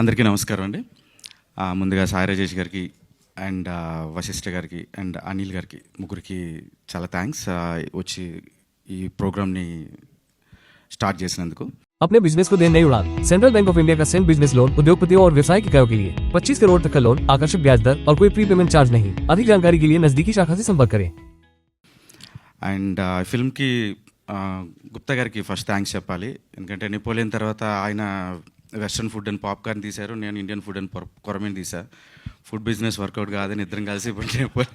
అందరికీ నమస్కారం అండి ఆ, ముందుగా సాయి రాజేష్ గారికి అండ్ ఆ, వశిష్ఠ గారికి అండ్ అనిల్ గారికి ముగ్గురికి చాలా థ్యాంక్స్ వచ్చి ఈ ప్రోగ్రామ్ని స్టార్ట్ చేసినందుకు अपने बिजनेस को दें नई उड़ान सेंट्रल बैंक ऑफ इंडिया का सेंट बिजनेस लोन उद्योगपतियों और व्यवसायिक इकाइयों के लिए 25 करोड़ तक का लोन आकर्षक ब्याज दर और कोई प्री पेमेंट चार्ज नहीं अधिक जानकारी के लिए नजदीकी शाखा से संपर्क करें అండ్ ఆ, ఫిల్మ్కి ఆ, గుప్తా గారికి ఫస్ట్ థ్యాంక్స్ చెప్పాలి ఎందుకంటే నెపోలియన్ తర్వాత ఆయన వెస్ట్రన్ ఫుడ్ అండ్ పాప్కార్న్ తీశారు నేను ఇండియన్ ఫుడ్ అండ్ కొరమీన్ తీసా ఫుడ్ బిజినెస్ వర్కౌట్ కాదని ఇద్దరం కలిసి ఇప్పుడు నేపాల్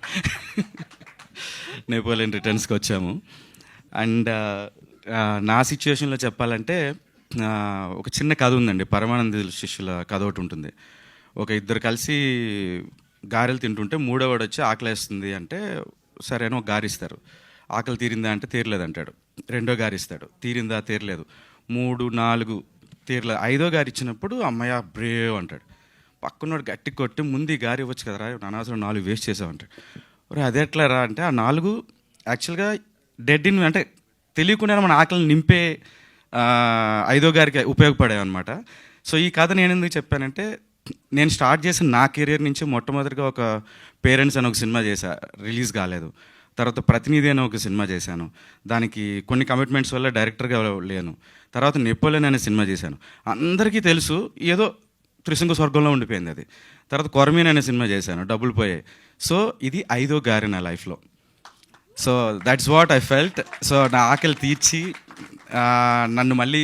నేపాలియన్ రిటర్న్స్కి వచ్చాము. అండ్ నా సిచ్యువేషన్లో చెప్పాలంటే ఒక చిన్న కథ ఉందండి. పరమానంద శిష్యుల కథ ఒకటి ఉంటుంది. ఒక ఇద్దరు కలిసి గారెలు తింటుంటే మూడోవాడు వచ్చి ఆకలేస్తుంది అంటే సరే అని ఒక గారిస్తారు ఆకలి తీరిందా అంటే తీరలేదు అంటాడు రెండో గారిస్తాడు తీరిందా తీరలేదు. మూడు నాలుగు తీరలేదు ఐదో గారి ఇచ్చినప్పుడు అమ్మయ్య బ్రేవ్ అంటాడు. పక్కనోడు గట్టి కొట్టి ముందు ఈ గారి ఇవ్వచ్చు కదరా అనవసరం నాలుగు వేస్ట్ చేసామంటాడు అంటాడు. ఒరే ఎట్లా రా అంటే ఆ నాలుగు యాక్చువల్గా డెడ్ ఇన్ అంటే తెలియకుండా మన ఆకలిని నింపే ఐదో గారికి ఉపయోగపడేవి అనమాట సో ఈ కథ నేను ఎందుకు చెప్పానంటే నేను స్టార్ట్ చేసిన నా కెరీర్ నుంచి మొట్టమొదటిగా ఒక పేరెంట్స్ అని ఒక సినిమా చేశా రిలీజ్ కాలేదు. తర్వాత ప్రతినిధి అనే ఒక సినిమా చేశాను. దానికి కొన్ని కమిట్మెంట్స్ వల్ల డైరెక్టర్గా లేను. తర్వాత నెపోలియన్ అనే సినిమా చేశాను. అందరికీ తెలుసు ఏదో త్రిశంకు స్వర్గంలో ఉండిపోయింది అది. తర్వాత కొరమీన్ అనే సినిమా చేశాను డబ్బులు పోయాయి. సో ఇది ఐదో గారి నా లైఫ్లో. So that's what I felt so నా ఆకలి తీర్చి నన్ను మళ్ళీ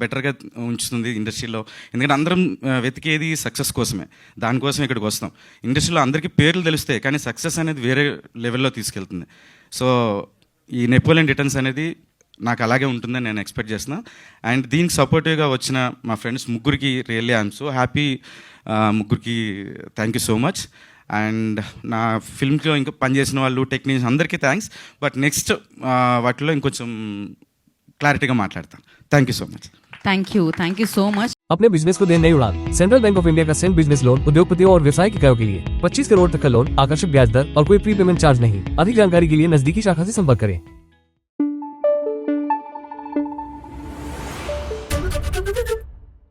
బెటర్గా ఉంచుతుంది ఇండస్ట్రీలో. ఎందుకంటే అందరం వెతికేది సక్సెస్ కోసమే. దానికోసం ఇక్కడికి వస్తాం. ఇండస్ట్రీలో అందరికీ పేర్లు తెలుస్తాయి కానీ సక్సెస్ అనేది వేరే లెవెల్లో తీసుకెళ్తుంది. సో ఈ నెపోలియన్ రిటర్న్స్ అనేది నాకు అలాగే ఉంటుందని నేను ఎక్స్పెక్ట్ చేస్తున్నాను అండ్ దీనికి సపోర్టివ్గా వచ్చిన మా ఫ్రెండ్స్ ముగ్గురికి రియల్లీ ఐఎమ్ సో హ్యాపీ ముగ్గురికి thank you so much and నా ఫిల్మ్లో ఇంకా పనిచేసిన వాళ్ళు టెక్నీషియన్స్ అందరికీ థ్యాంక్స్ బట్ నెక్స్ట్ వాటిలో ఇంకొంచెం క్లారిటీగా మాట్లాడతాను thank you so much thank you thank you so much अपने बिज़नेस को देने उड़ान। सेंट्रल बैंक ऑफ़ इंडिया का सेंट बिज़नेस लोन उद्योगपतियों और व्यवसाय इकायों के लिए। 25 करोड़ तक का लोन आकर्षक ब्याज दर और कोई प्री पेमेंट चार्ज नहीं। अधिक जानकारी के लिए नजदीकी शाखा ऐसी संपर्क करें।